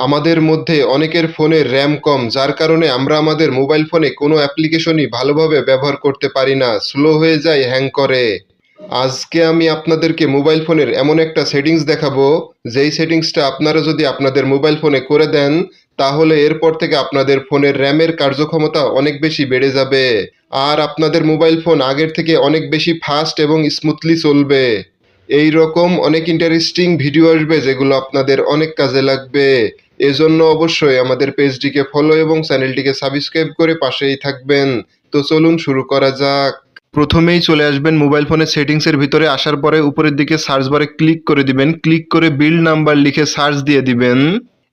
আমাদের মধ্যে অনেকের ফোনে র্যাম কম, যার কারণে আমরা আমাদের মোবাইল ফোনে কোনো অ্যাপ্লিকেশনই ভালোভাবে ব্যবহার করতে পারি না। স্লো হয়ে যায় হ্যাং করে। আজকে আমি আপনাদেরকে মোবাইল ফোনের এমন একটা সেটিংস দেখাবো, যেই সেটিংসটা আপনারা যদি আপনাদের মোবাইল ফোনে করে দেন, তাহলে এরপর থেকে আপনাদের ফোনের র্যামের কার্যক্ষমতা অনেক বেশি বেড়ে যাবে। আর আপনাদের মোবাইল ফোন আগের থেকে অনেক বেশি ফাস্ট এবং স্মুথলি চলবে। এই রকম অনেক ইন্টারেস্টিং ভিডিও আসবে, যেগুলো আপনাদের অনেক কাজে লাগবে। এজন্য অবশ্যই আমাদের পেজটিকে ফলো এবং চ্যানেলটিকে সাবস্ক্রাইব করে পাশেই থাকবেন। তো চলুন শুরু করা যাক। প্রথমেই চলে আসবেন মোবাইল ফোনের সেটিংসের ভিতরে আসার পরে উপরের দিকে সার্চ বারে ক্লিক করে দিবেন। ক্লিক করে বিল্ড নাম্বার লিখে সার্চ দিয়ে দিবেন।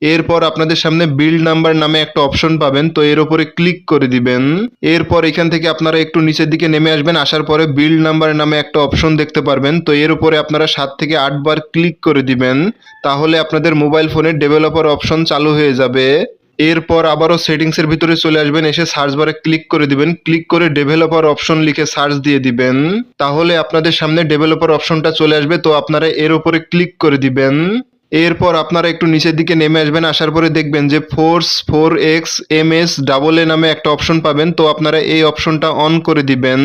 এরপর আপনাদের সামনে বিল্ড নাম্বার নামে একটা অপশন পাবেন, তো এর উপরে ক্লিক করে দিবেন। এরপর এখান থেকে আপনারা একটু নিচের দিকে নেমে আসবেন, আসার পরে বিল্ড নাম্বার নামে একটা অপশন দেখতে পারবেন। তো এর উপরে আপনারা সাত থেকে আট বার ক্লিক করে দিবেন, তাহলে আপনাদের মোবাইল ফোনের ডেভেলপার অপশন চালু হয়ে যাবে। এরপর আবারও সেটিংসের ভিতরে চলে আসবেন, এসে সার্চ বারে ক্লিক করে দিবেন। ক্লিক করে ডেভেলপার অপশন লিখে সার্চ দিয়ে দিবেন। তাহলে আপনাদের সামনে ডেভেলপার অপশনটা চলে আসবে, তো আপনারা এর উপরে ক্লিক করে দিবেন। এরপর আপনারা একটু নিচের দিকে নেমে আসবেন, আসার পরে দেখবেন যে force four X M S double A নামে একটা অপশন পাবেন। তো আপনারা এই অপশনটা অন করে দিবেন।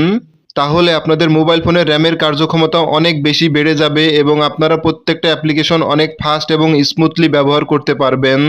তাহলে আপনাদের মোবাইল ফোনের র্যামের কার্যক্ষমতা অনেক বেশি বেড়ে যাবে এবং আপনারা প্রত্যেকটা অ্যাপ্লিকেশন অনেক ফাস্ট এবং স্মুথলি ব্যবহার করতে পারবেন।